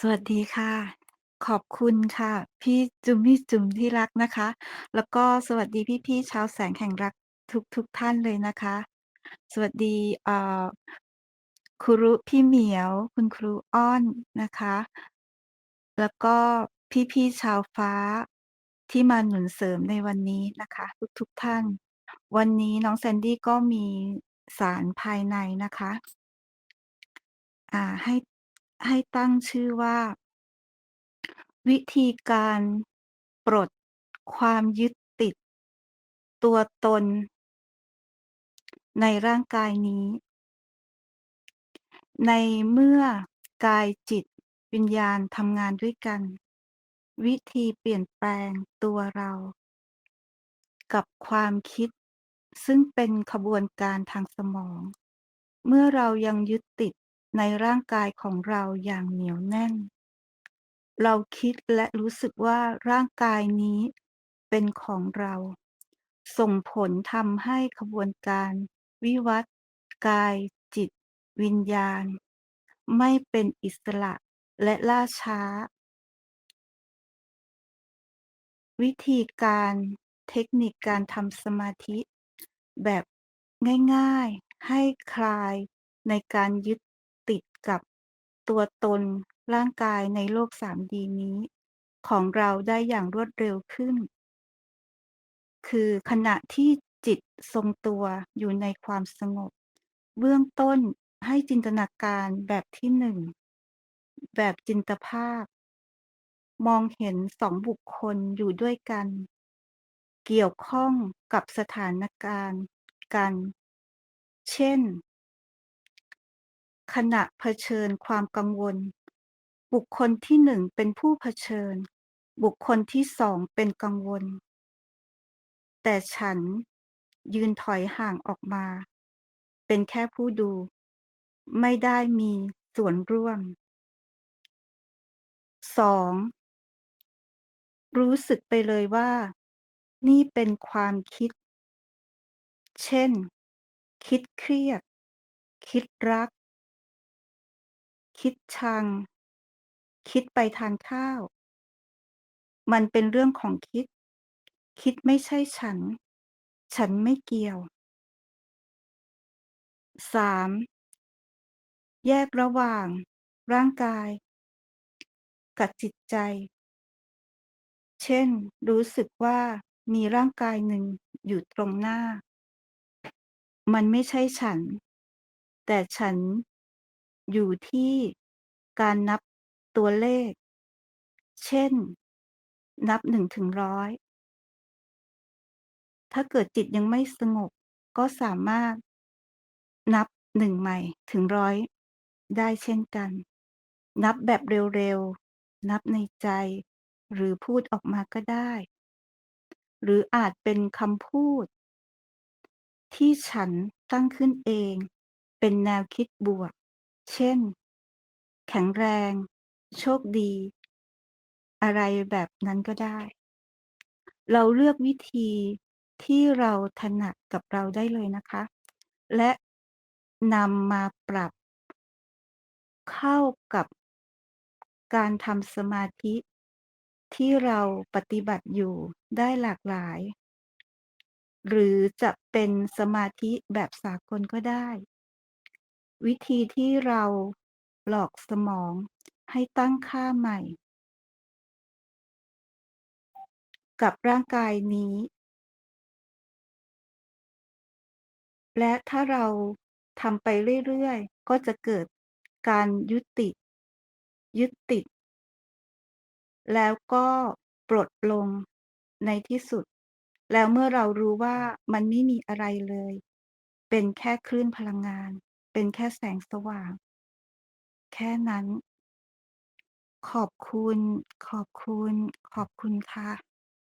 สวัสดีค่ะ ขอบคุณค่ะ พี่จุ๊มมี่จุ๋มที่รักนะคะ แล้วก็สวัสดีพี่ ๆ ชาวแสงแห่งรักทุก ๆ ท่านเลยนะคะ สวัสดีอ่าครุ พี่เหมียว คุณครูอ้อนนะคะ แล้วก็พี่ ๆ ชาวฟ้า ที่มาหนุนเสริมในวันนี้นะคะ ทุก ๆ ท่าน วันนี้น้องแซนดี้ก็มีสารภายในนะคะ อ่า ให้ ให้ตั้งชื่อว่า วิธีการปลดความยึดติด ตัวตน ในร่างกายนี้ ในเมื่อกายจิตวิญญาณทำงานด้วยกัน วิธีเปลี่ยนแปลงตัวเรา กับความคิด ซึ่งเป็นขบวนการทางสมอง เมื่อเรายังยึดติด ในร่างกายของเราอย่างเหนียวแน่น เราคิดและรู้สึกว่าร่างกายนี้เป็นของเรา ส่งผลทำให้ขบวนการวิวัฒน์กาย จิต วิญญาณ ไม่เป็นอิสระและล่าช้า วิธีการเทคนิคการทำสมาธิ แบบง่าย ๆ ให้คลายในการยึดติด กับตัวตนร่างกายในโลก 3D นี้ ของเราได้อย่างรวดเร็วขึ้น คือขณะที่จิตทรงตัวอยู่ในความสงบ เบื้องต้นให้จินตนาการแบบที่1แบบจินตภาพ มองเห็น2บุคคลอยู่ด้วยกัน เกี่ยวข้องกับสถานการณ์กัน เช่น ขณะเผชิญความกังวล บุคคลที่1เป็นผู้เผชิญ บุคคลที่2เป็นกังวล แต่ฉันยืนถอยห่างออกมา เป็นแค่ผู้ดู ไม่ได้มีส่วนร่วม 2 รู้สึกไปเลยว่า นี่เป็นความคิด เช่น คิดเครียด คิดรัก คิดชัง คิดไปทานข้าว มันเป็นเรื่องของคิด คิดไม่ใช่ฉัน ฉันไม่เกี่ยว 3 แยกระหว่าง ร่างกาย กับจิตใจ เช่น รู้สึกว่ามีร่างกายหนึ่งอยู่ตรงหน้า มันไม่ใช่ฉัน แต่ฉัน อยู่ที่การนับตัวเลข เช่น นับ1-100 ถ้าเกิดจิตยังไม่สงบ ก็สามารถ นับ 1 ใหม่ถึง 100 ได้เช่นกัน นับแบบเร็ว ๆ นับในใจ หรือพูดออกมาก็ได้ หรืออาจเป็นคำพูด ที่ฉันตั้งขึ้นเอง เป็นแนวคิดบวก เช่น แข็งแรง โชคดี อะไรแบบนั้นก็ได้ เราเลือกวิธีที่เราถนัดกับเราได้เลยนะคะ และนำมาปรับเข้ากับการทำสมาธิ ที่เราปฏิบัติอยู่ได้หลากหลาย หรือจะเป็นสมาธิแบบสากลก็ได้ วิธีที่เราหลอกสมองให้ตั้งค่าใหม่ กับร่างกายนี้ และถ้าเราทำไปเรื่อยๆ ก็จะเกิดการยุติ ยึดติด แล้วก็ปลดลงในที่สุด แล้วเมื่อเรารู้ว่ามันไม่มีอะไรเลย เป็นแค่คลื่นพลังงาน เป็นแค่แสงสว่าง แค่นั้น ขอบคุณ ขอบคุณ ขอบคุณค่ะ